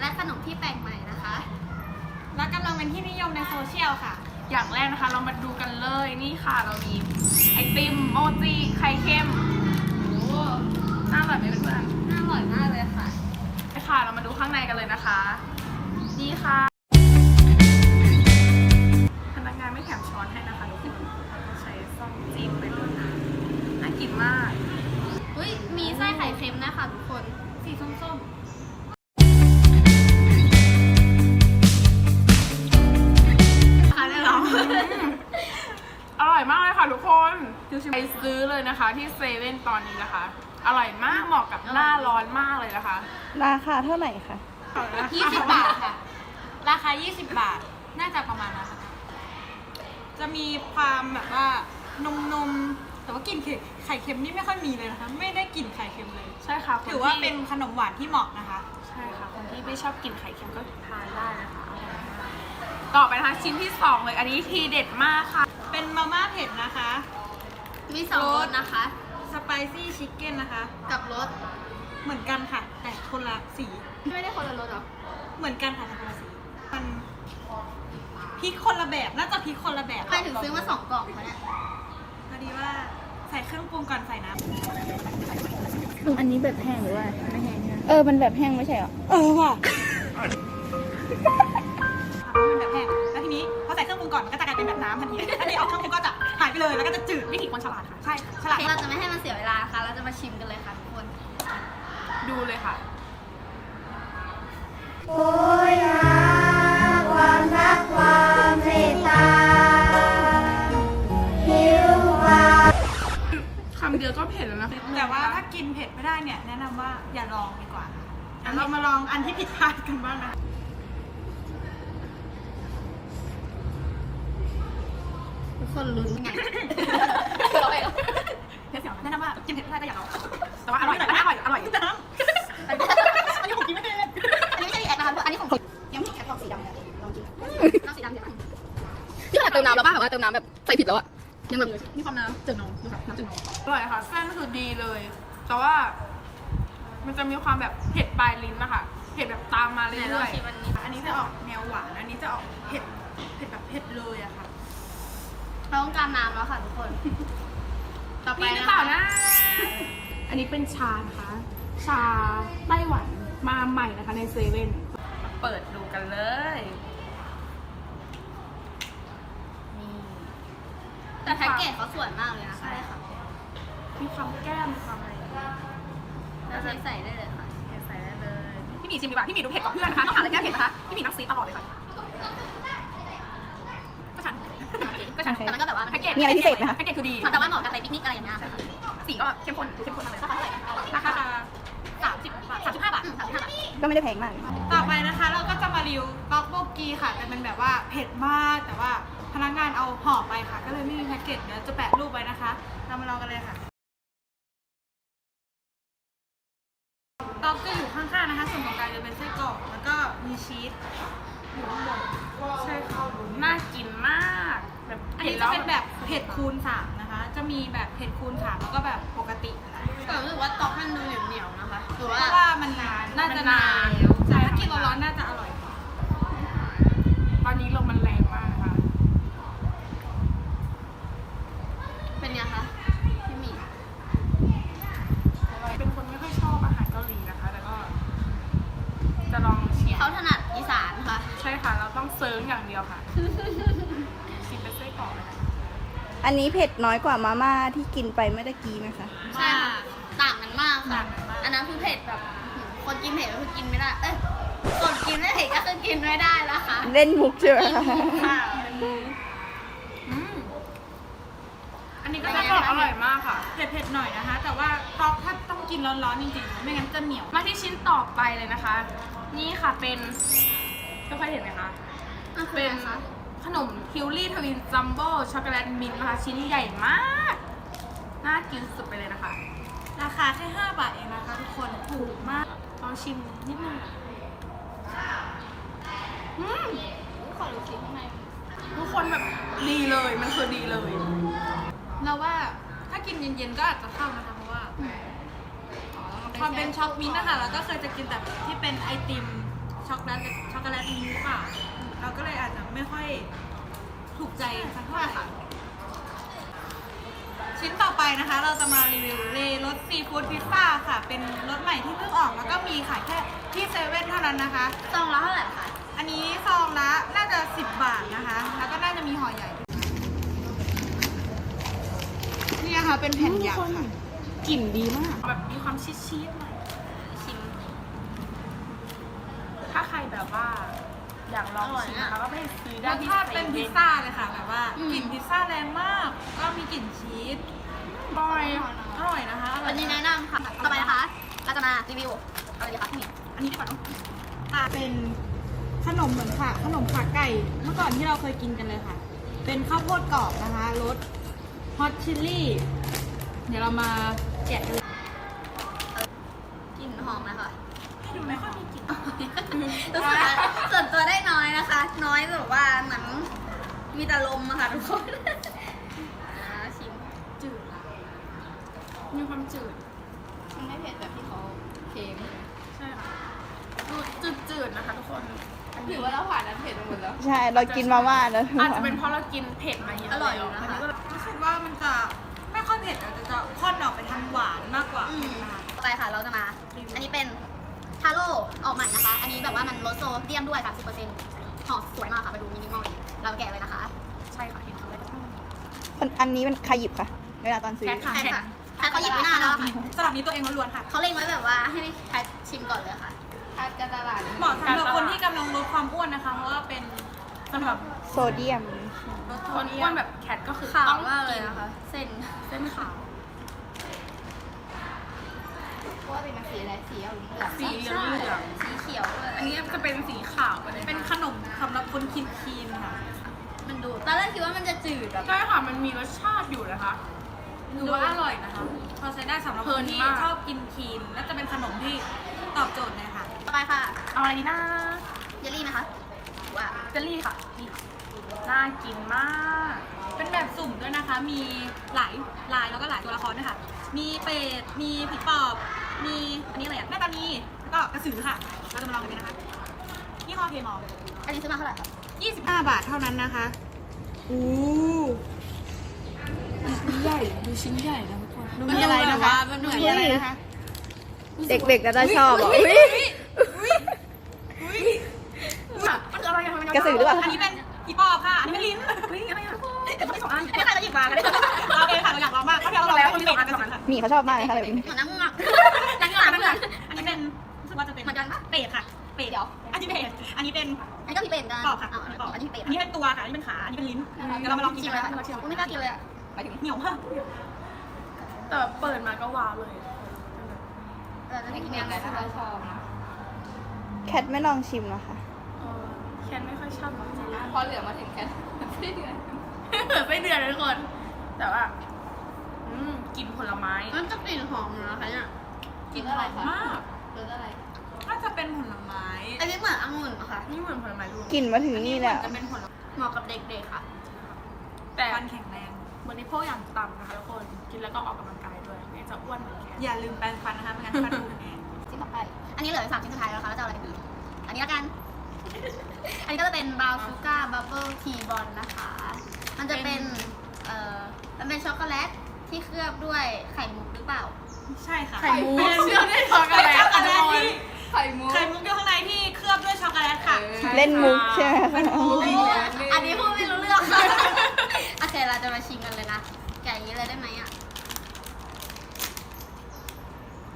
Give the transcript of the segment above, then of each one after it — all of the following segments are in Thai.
และขนมที่แปลกใหม่นะคะ และกำลังเป็นที่นิยมในโซเชียลค่ะ อย่างแรกนะคะเรามาดูกันเลยนี่ค่ะเรามีไอติมโมจิไข่เค็มโอ้น่าอร่อยไหมเพื่อนน่าอร่อยมากเลยค่ะๆไปค่ะเรามาดูข้างในกันเลยนะคะ นี่ค่ะ พนักงานไม่แถมช้อนให้นะคะทุกคนใช้ซ่อมจิ้มไปเลยน่ากินมากอุ้ยมีไส้ไข่เค็มนะคะทุกคนสีส้มๆ ไปซื้อเลยนะคะที่เซเว่นตอนนี้นะคะ อร่อยมากเหมาะกับหน้าร้อนมากเลยนะคะราคาเท่าไหร่คะยี่สิบบาทค่ะ ราคา 20 บาท น่าจะประมาณนั้นค่ะจะมีความแบบว่านมๆแต่ว่ากลิ่นไข่เค็มนี่ไม่ค่อยมีเลยนะคะ ไม่ได้กลิ่นไข่เค็มเลย ใช่ค่ะคนถือว่าที่เป็นขนมหวานที่เหมาะนะคะ ใช่ค่ะคนที่ไม่ชอบกินไข่เค็มก็ทานได้นะคะต่อไปนะคะชิ้นที่สองเลยอันนี้ทีเด็ดมากค่ะ เป็นมาม่าเผ็ดนะคะ มีสองรสนะคะ สไปซี่ชิคเก้นนะคะ กับรสเหมือนกันค่ะ แต่คนละสี ไม่ได้คนละรสหรอ เหมือนกันค่ะแต่คนละสีมันพริกคนละแบบน่าจะพริกคนละแบบไปถึงซื้อมาสองกล่องเขาเนี่ยพอดีว่าใส่เครื่องปรุงก่อนใส่น้ำอันนี้แบบแห้งหรือว่าไม่แห้งเออ มันแบบแห้งไม่ใช่เหรอ เออว่ะ อใส่เครื่องปรุงก่อนมันก็จะกลายเป็นแบบน้ำทันทีถ้าที่เอาเครื่องปรุงก็จะหายไปเลยแล้วก็จะจืดวิธีคนฉลาดค่ะใช่ค่ะฉโอลาดเคเราจะไม่ให้มันเสียเวลานะคะเราจะมาชิมกันเลยค่ะทุกคน ดูเลยค่ะคำเดียวก็เผ็ดแล้วนะแต่ว่าถ้ากินเผ็ดไม่ได้เนี่ยแนะนำว่าอย่าลองดีกว่าเดี๋ยวเรามาลองอันที่ผิดพลาดกันบ้างนะ ทุก คนลุ้นไงเดี๋ยวแนะนำว่ากินเผ็ดไม่ได้ก็อย่าลองแต่ว่าอร่อยแต่ว่าอร่อยอร่อยน้ำอันนี้ผมกินไม่ได้เลยอันนี้ไม่ใช่แอดนะคะอันนี้ของยังไม่แอดของสีดำเลยลองกินน้ำสีดำเดี๋ยวที่ขนาดเติมน้ำแล้วป่ะแบบว่าเติมน้ำแบบใส่ผิดแล้วอะยังแบบมีความน้ำจืดนมดูค่ะน้ำจืดนมอร่อยค่ะเส้นคือดีเลย แต่ว่า มันจะมีความแบบเผ็ดปลายลิ้นนะคะเผ็ดแบบตามมาไหนเรื่ลองอยชิมอันนี้อันนี้จะออกแนวหวานอันนี้จะออกเผ็ดเผ็ดแบบเผ็ดเลยอะค่ะ เราต้องการน้ำแล้วค่ะทุกคน ต่อๆไปมีหรือนะเปล่าคะนะ อันนี้เป็นชานะคะ ชาไต้หวันมาใหม่นะคะในเซเว่นมาเปิดดูกันเลย นี่แต่แพ็กเกจเขาสวยมากเลยนะคะใช่ค่ะ มีความแก้มมีความอะไรเราใช้ใส่ได้เลยค่ะ ใส่ได้เลย พี่หมีชิมดีกว่า พี่หมีดูเผ็ดกว่าเพื่อนนะคะต้องหาอะไรแก้เผ็ดนะคะ พี่หมีนักซีดตลอดเลยค่ะ ก็ฉัน ก็ฉันแต่มันก็แบบว่าแพ็กเกจมีอะไรพิเศษไหมคะ แพ็กเกจคือดีแต่ว่าเหมาะกับไปปิกนิกอะไรอย่างเงี้ยค่ะสีก็เข้มข้นดูเข้มข้นมากเลยราคาเท่าไหร่คะราคาสามสิบบาทสามสิบห้าบาทอืมสามสิบห้าบาท ก็ไม่ได้แพงมาก ต่อไปนะคะเราก็จะมารีวิวต๊อกโบกีค่ะแต่เป็นแบบว่าเผ็ดมากแต่ว่าพนักงานเอาห่อไปค่ะ ก็เลยไม่มีแพ็กเกจเดี๋ยวจะแปะรูปไว้นะคะ เรามาลองกันเลยค่ะ คูณสามนะคะ จะมีแบบเผ็ดคูณสามแล้วก็แบบปกตินะคะแต่รู้สึกว่าต๊อกมันดูเหนียวๆนะคะหรือเพว่า ราะว่ามันนานน่าจะนานแต่ถ้ากินร้อนๆน่าจะ อันนี้เผ็ดน้อยกว่ามาม่าที่กินไปเมื่อตะกี้ไหมคะ ใช่ค่ะต่างกันมากค่ะต่างกันมากอันนั้นคือเผ็ดแบบอื้อหือคนกินเผ็ดก็คือกินไม่ได้ เอ้ยคนกินไม่เผ็ดก็คือกินไม่ได้แล้วค่ะเล่นมุกใช่ไหมคะค่ะอืมอันนี้ก็ไส้จะกรอกอร่อยมากค่ะ เผ็ดๆหน่อยนะคะ แต่ว่าต๊อกถ้าต้องกินร้อนๆจริงๆ ไม่งั้นจะเหนียว มาที่ชิ้นต่อไปเลยนะคะ นี่ค่ะเป็นก็เคยเห็นไหมคะอะคือเป็อะนไรคะ ขนมคิวรี่ทวินจัมโบ้ช็อกโกแลตมินท์นะคะชิ้นใหญ่มาก น่ากินสุดไปเลยนะคะ ราคาแค่ 5 บาทเองนะคะทุกคนถูกมากลองชิมนิดนึงอืมขอดูคลิปข้างในทุกเลยมันคือดีเลย เราว่าถ้ากินเย็นๆก็อาจจะเข้านะคะเพราะว่าความเป็นช็อกมิ้นท์นะคะเราก็เคยจะกินแต่ที่เป็นไอติมช็อกโกแลตช็อกโกแลตมิ้นท์หรือ เปล่าเราก็เลยอาจจะไม่ค่อยถูกใจสักเท่าไหร่ค่ะชิ้นต่อไปนะคะ เราจะมารีวิวเลรสซีฟู้ดพิซซ่าค่ะ เป็นรสใหม่ที่เพิ่งออกแล้วก็มีขายแค่ที่เซเว่นเท่านั้นนะคะ ซองละเท่าไหร่คะ อันนี้ซองละน่าจะ 10 บาทนะคะ แล้วก็น่าจะมีห่อใหญ่ด้วยนี่นะคะเป็นแผ่นยักษ์ค่ะ กลิ่นดีมาก แบบมีความชีสชีสหน่อยชิมถ้าใครแบบว่า อยากลองอร่อยชิมอะนะคะก็ไปซื้อรได้สที่ชาติเป็นพิซซ่าเลยค่ะแบบว่าอืมกลิ่นพิซซ่าแรงมาก ก็มีกลิ่นชีสบอยอร่อยนะคะอร่อวัยนนี้แนะนำค่ะ ต่อไปนะคะเราจะมารีวิวอะไรดีคะพี่หมิวอันนี้ดีกว่าเนอะอะเป็นขนมเหมือนค่ะ ขนมขาไก่ เมื่อก่อนที่เราเคยกินกันเลยค่ะ เป็นข้าวโพดกรอบนะคะรสฮอตชิลลี่ เดี๋ยวเรามาแกะกันเลยกลิ่นหอมนะคะดู ไม่ค่อยมีกลิ่นรู้สึกว่าส่วนตัวได้น้อยนะคะ น้อยแบบว่าเหมือนมีแต่ลมอะค่ะทุกคนอ่าชิมจืดอะมีความจืด มันไม่เผ็ดแบบที่เขาเค็มใช่ค่ะจืดจืดๆนะคะทุกคนอันหรืนี้อว่าเราผ่านนั้นเผ็ดไปหมดแล้ว ใช่ เรากินมาม่าแล้วอาจจะเป็นเพราะเรากินเผ็ดมาเยอะอร่อยอยู่นะคะอัก็รู้สึกว่ามันจะไม่ค่อยเผ็ดอาจจะจะค่อนออกไปทางหวานมากกว่าอืมนะคะ ต่อไปค่ะเราจะมา อันนี้เป็น ทาโร่ออกใหม่นะคะ อันนี้แบบว่ามันลดโซเดียมด้วย30%ห่อสวยมากค่ะไปดูมินิมอลเลยเราแกะเลยนะคะ ใช่ค่ะเห็นเลยอันนี้มันใครหยิบค่ะเวลาตอนซื้อแคทค่ะใช่ค่ะถ้าเขาหยิบไม่นานแล้วอะค่ะสำหรับนี้ตัวเองล้วนๆค่ะ เขาเล็งไว้แบบว่าให้แพทชิมก่อนเลยค่ะถ้าจะตลาดเหมาะสำหรับคนที่กำลังลดความอ้วนนะคะ เพราะว่าเป็นสำหรับโซเดียมลดคนอ้วนแบบแคทก็คือขาวต้องมากเลยนะคะ เส้นเส้นขาว อะไรสีเหลืองสีเหลืองเหลืองสีเขียวด้วยอันนี้จะเป็นสีขาวไปเลยเป็นขนมสำหรับคนคินคีนๆค่ะ มันดูตอนแรกคิดว่ามันจะจืดแบบใช่ค่ะมันมีรสชาติอยู่นะคะดูว่าอร่อยนะคะ พอใช้ได้สำหรับเพลิคนนที่มากชอบกินครีมและจะเป็นขนมที่ตอบโจทย์เลยค่ะต่อไปค่ะ เอาอะไรดีนะเยลลี่นะคะว้าวเจลลี่ค่ะนี่น่ากินมาก เป็นแบบสุ่มด้วยนะคะ มีหลายลายแล้วก็หลายตัวละครด้วยค่ะ มีเป็ด มีผีปอบ มีอันนี้อะไรอะแม่ตานีแล้วก็กระสือค่ะ เราจะมาลองกันเลยนะคะนี่คอเคมอลอันนี้ซื้อมาเท่าไหร่คะ25 บาทเท่านั้นนะคะอู้ใหญ่ดูชิ้นใหญ่นะทุกคนดูมีอะไรนะคะมันเหมือนอะไรนะคะเด็กๆก็จะชอบอะอุ๊ยมันคืออะไรอะทำไมมันกระสือหรือเปล่า อันนี้เป็นผีปอบค่ะ อันนี้เป็นลิ้นเฮ้ยอะไรอะเดี๋ยวไม่สองอันไม่ใครจะหยิบมากันเลยโอเคค่ะเราอยากลองมากก็เดี๋ยวเราลองแล้วคนที่สองอันกระสือค่ะนี่เขาชอบมากเลยค่ะแบบนี้ เหมือนน้ำ เงือกน้ำเงือกน้ำเงือกอันนี้เป็นรู้สึกว่าจะเป็นเหมือนกันปะ เป็ดค่ะ เป็ดเดี๋ยว อันนี้เป็ดอันนี้เป็นอันนี้ก็พี่เป็นกันปอบค่ะอ๋อปอบอันนี้พี่เป็นอันนี้เป็นตัวค่ะ อันนี้เป็นขา อันนี้เป็นลิ้นเดี๋ยวเรามาลองกินชิมกันเลยนะค่ะคะไม่กล้ากินเลยอะไปถึงเหนียวมากแต่เปิดมาก็ว้าวเลยเราจะได้กินยังไงถ้าเราชอบแคทไม่ลองชิมนะคะเออแคนไม่ค่อยชอบน้ำเจลลี่พอเหลือมาถึงแค่ไม่เดือนเหมือนไม่เดือดเลยทุกคน แต่ว่า อืมกลินผลไม้มันจะกลิ่นหอมนะคะเนี่ยกินอะไรคะมากรสอะไร น่าจะเป็นผลไม้ อันนี้เหมือนองุ่นค่ะ นี่เหมือนผลไม้รวมกลิ่นมาถึงนี่แล้วจะเป็นผลไม้เหมาะกับเด็กๆค่ะ แต่ฟันแข็งแรงบริโภคอย่างต่ำนะคะทุกคน กินแล้วก็ออกกำลังกายด้วยไม่จะอ้วนเหมือนแคนอย่าลืมแปรงฟันนะคะไม่งั้นฟันผุแน่ชิ้นต่อไป อันนี้เหลือสามชิ้นสุดท้ายแล้วนะคะแล้วจะเอาอะไรกันดีอันนี้ละกัน อันนี้ก็จะเป็นบราวน์ชูการ์บับเบิลทีบอลนะคะ มันจะเป็น เอ่อ มันเป็นช็อกโกแลต ที่เคลือบด้วยไข่มุกหรือเปล่า ใช่ค่ะไข่มุกเชื่อได้ช็อกโกเป็นแลช็อตกโกแลตที่ไข่มุก ไข่มุกอยู่ข้างในที่เคลือบด้วยช็อกโกแลตค่ะเล่นมุกใช่ไหมคะอันนี้พูดไม่รู้เรื่องโอเคเราจะมาชิมกันเลยนะ แกะอย่างนี้เลยได้ไหมอะ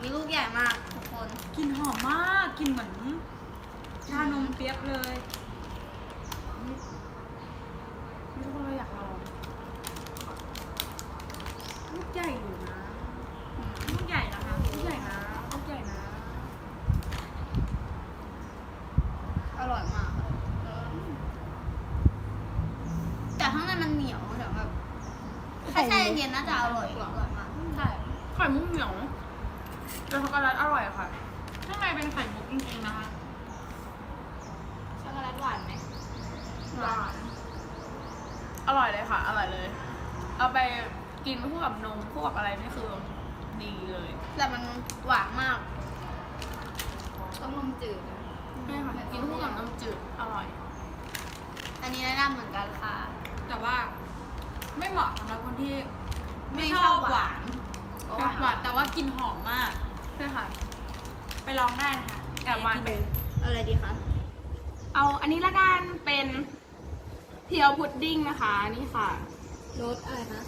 มีลูกใหญ่มากทุกคน กลิ่นหอมมากกลิ่นเหมือนชานมเปี๊ยบเลย ทุกคนเราอยากลองลูกใหญ่อยู่นะ ลูกใหญ่นะคะ ลูกใหญ่นะลูกใหญ่นะ อร่อยมากแต่ข้างในมันเหนียวแต่แบบ ถ้าแช่เย็นๆน่าจะอร่อยกว่าอร่อยมากใช่ไข่มุกเหนียวแต่ช็อกโกแลตอร่อยค่ะ ข้างในเป็นไข่มุกจริงๆนะคะ ช็อกโกแลตหวานไหมหวาน อร่อยเลยค่ะ อร่อยเลย เอาไปกินคู่กับนมคู่กับอะไรนี่คือดีเลย แต่มันหวานมาก ต้องนมจืดใช่ค่ะ กินคู่กับนมจืด อร่อย อันนี้แนะนำเหมือนกันค่ะแต่ว่า ไม่เหมาะสำหรับคนที่ไม่ไม่ชชออบบหหวาวานนหวานแต่ว่ากลินหอมมากใช่ค่ะ ไปลองได้นะคะแอบหวานไปเอาอะไรดีคะเอาอันนี้ละกันเป็นเพียวพุดดิ้งนะคะนี่ค่ะรสอะไรคะ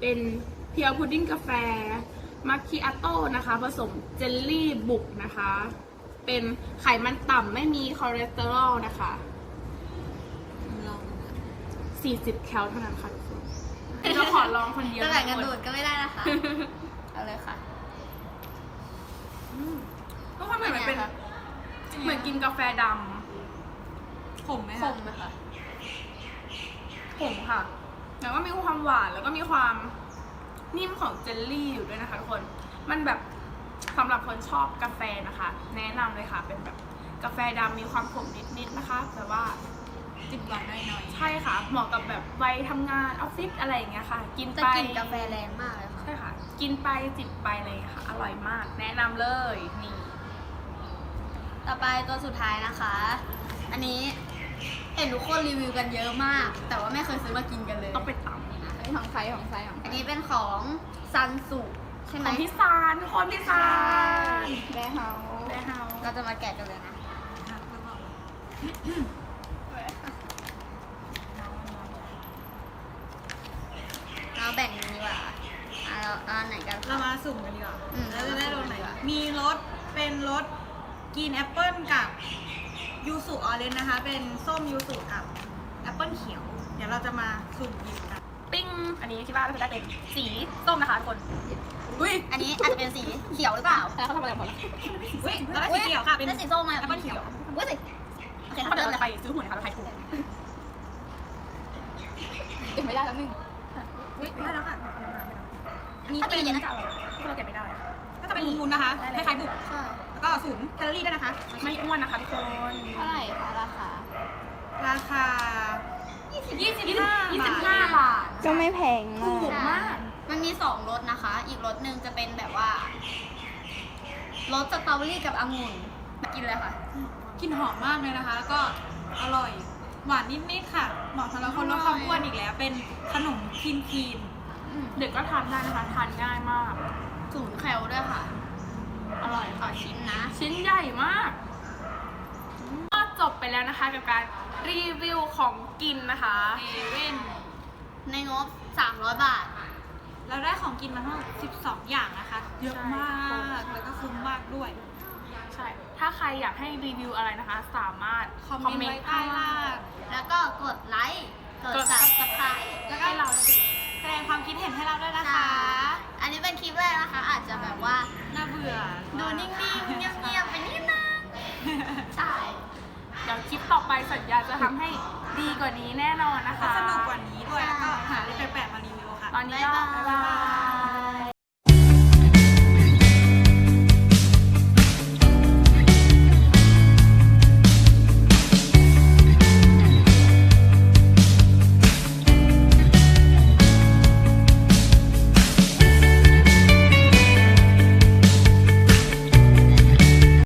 เป็นเพียวพุดดิ้งกาแฟมัคคิอาโต้นะคะ ผสมเจลลี่บุกนะคะ เป็นไขมันต่ำไม่มีคอเลสเตอรอลนะคะลองดูนะ 40 แคลเท่านั้นค่ะทุกคนเราขอลองคนเดียวจะแบ่งกันทุดูคดก็ไม่ได้นะคะ เอาเลยค่ะเพราะว่าเหมือนมันเป็นเป็นไงคะเหมือนกินกาแฟดขมไหมคคะมไหมคะำผมค่ะ แล้วก็มีความหวานแล้วก็มีความนิ่มของเจลลี่อยู่ด้วยนะคะทุกคน มันแบบสำหรับคนชอบกาแฟนะคะ แนะนำเลยค่ะ เป็นแบบกาแฟดำมีความขมนิดๆนะคะ แต่ว่า จิบหวานหน่อยใช่ค่ะ เหมาะกับแบบวัยทำงานออฟฟิศอะไรอย่างเงี้ยค่ะ กินจะไปกลิ่นกาแฟแรงมากเลยค่ะ ใช่ค่ะ กินไปจิบไปเลยค่ะ อร่อยมาก แนะนำเลยนี่ ต่อไปตัวสุดท้ายนะคะ อันนี้เห็นทุกคนรีวิวกันเยอะมาก แต่ว่าไม่เคยซื้อมากินกันเลยต้องไปตของใครของใครของอันนี้เป็นของซันสุใช่ำไหขมองพี่ซานทุกคนพี่ซานแม่เฮาแม่เฮาเราจะมาแกะกันเลยนะๆค่ะแล้วก็ เราแบ่งกันดีกว่าเอาเราเอาอันไหนกันเราคะ มาสุ่มกันดีกว่าอืม แล้วจะได้รสไหนดีกว่ามีรสเป็นรสกรีนแอปเปิลกับยูสุออเรนจ์นะคะ เป็นส้มยูสุกับแอปเปิลเขียว เดี๋ยวเราจะมาสุ่มหยิบกันปิ้ง อันนี้ที่บ้านก็จะได้เป็นสีส้มนะคะทุกคนอุ้ยอันนี้อาจจะเป็นสีเขียวหรือเปล่าแล้วเขาทำอะไรกับผลอุ้ยเราได้สีเขียวค่ะ เป็นได้สีส้มมาแอปเปิลเขียวอุ้ยสิโอเคเขาเริ่เดิมนเลยไปค่ะซื้อหุ่นนะคะเราทายถูกเก็บไม่ได้แล้วหนึ่ง อุ้ยได้แล้วค่ะอันนี้เป็นเย็นน่าจะอร่อยพวกเราเก็บไม่ได้ก็จะเป็นมูนๆนะคะคล้ายๆบุกใช่แล้วก็ศูนย์แคลอรี่ด้วยนะคะ ไม่อ้วนนะคะทุกคน เท่าไหร่คะราคาราคายี่สิบห้าบาท ก็ไม่แพงมากถูกมาก มันมีสองรสนะคะ อีกรสหนึ่งจะเป็นแบบว่ารสสตรอเบอรี่กับองุ่นกินเลยค่ะ กลิ่นหอมมากเลยนะคะ แล้วก็อร่อย หวานนิดๆค่ะ เหมาะสำหรับคนลดความอ้วนอีกแล้ว เป็นขนมครีนครีนเด็กก็ทานได้นะคะ ทานง่ายมากศูนย์แคลด้วยค่ะ อร่อยต่ค่ะอชิ้นนะ ชิ้นใหญ่มาก ก็จบไปแล้วนะคะกับการรีวิวของกินนะคะเซเว่นในงบ 300 บาท เราได้ของกินมาทั้งหมด12 อย่างนะคะ เยอะมาก แล้วก็คุ้มมากด้วย ใช่ ถ้าใครอยากให้รีวิวอะไรนะคะ สามารถคอมเมนต์ไว้ใต้ล่างแล้วก็กดไลค์ กดกด subscribe แล้วก็เราแสดงความคิดเห็นให้เราด้วยนะคะ อันนี้เป็นคลิปแรกนะคะ อาจจะแบบว่าน่าเบื่อดูนิ่งๆ เงียบๆไปนิดนึงใช่เดี๋ยวคลิปต่อไปสัญญาจะทำให้ดีกว่านี้แน่นอนนะก็คะ สนุกกว่านี้ด้วยแล้วก็หาอะไรแปลกๆมารีวิวค่ะ ตอนนี้ก็บ๊ายบาย